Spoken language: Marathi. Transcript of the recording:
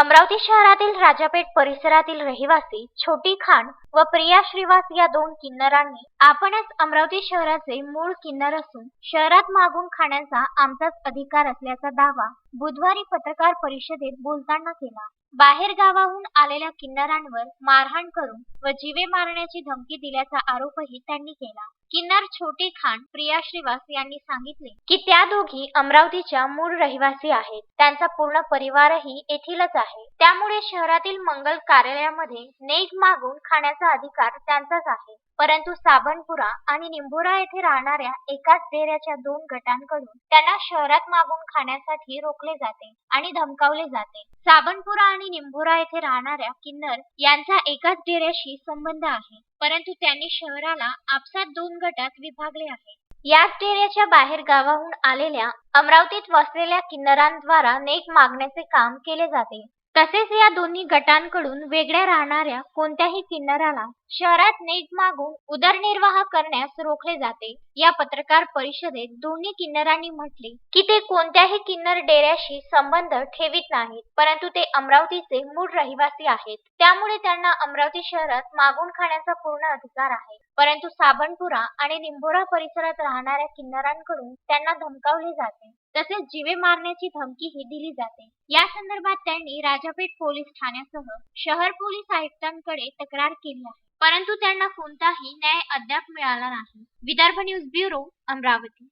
अमरावती शहरातील राजापेठ परिसरातील रहिवासी छोटी खान व प्रिया श्रीवास या दोन किन्नरांनी आपणच अमरावती शहराचे मूळ किन्नर असून शहरात मागून खाण्याचा आमचाच अधिकार असल्याचा दावा बुधवारी पत्रकार परिषदेत बोलताना केला. बाहेर गावाहून आलेल्या किन्नरांवर मारहाण करून व जीवे मारण्याची धमकी दिल्याचा आरोपही त्यांनी केला. किन्नर छोटी खान प्रिया श्रीवास यांनी सांगितले की त्या दोघी अमरावतीच्या मूळ रहिवासी आहेत. त्यांचा पूर्ण परिवारही येथीलच आहे. त्यामुळे शहरातील मंगल कार्यालयामध्ये नेक मागून खाण्याचा अधिकार त्यांचाच आहे. परंतु साबणपुरा आणि निंभोरा येथे राहणाऱ्या एकाच डेऱ्याच्या दोन गटांकडून त्यांना शहरात मागून खाण्यासाठी रोखले जाते आणि धमकावले जाते. साबणपुरा आणि निंभोरा येथे राहणाऱ्या किन्नर यांचा एकाच डेऱ्याशी संबंध आहे. परंतु त्यांनी शहराला आपसात दोन गटात विभागले आहे. याच डेऱ्याच्या बाहेर गावाहून आलेल्या अमरावतीत वसलेल्या किन्नरांद्वारा नेक मागण्याचे काम केले जाते. तसेच या दोन्ही गटांकडून वेगळ्या राहणाऱ्या कोणत्याही किन्नराला शहरात नेट मागून उदरनिर्वाह करण्यास रोखले जाते. या पत्रकार परिषदेत दोन्ही किन्नरांनी म्हटले की ते कोणत्याही किन्नर डेऱ्याशी संबंध ठेवीत नाहीत परंतु ते अमरावतीचे मूळ रहिवासी आहेत. त्यामुळे त्यांना अमरावती शहरात मागून खाण्याचा पूर्ण अधिकार आहे. परंतु साबणपुरा आणि निंभोरा परिसरात राहणाऱ्या किन्नरांकडून त्यांना धमकावले जाते. तसेच जीवे मारण्याची धमकीही दिली जाते. या संदर्भात त्यांनी राजापेठ पोलीस ठाण्यासह शहर पोलीस आयुक्तांकडे तक्रार केली आहे. परंतु त्यांना कोणताही न्याय अद्याप मिळाला नाही. Vidarbha news bureau Amravati.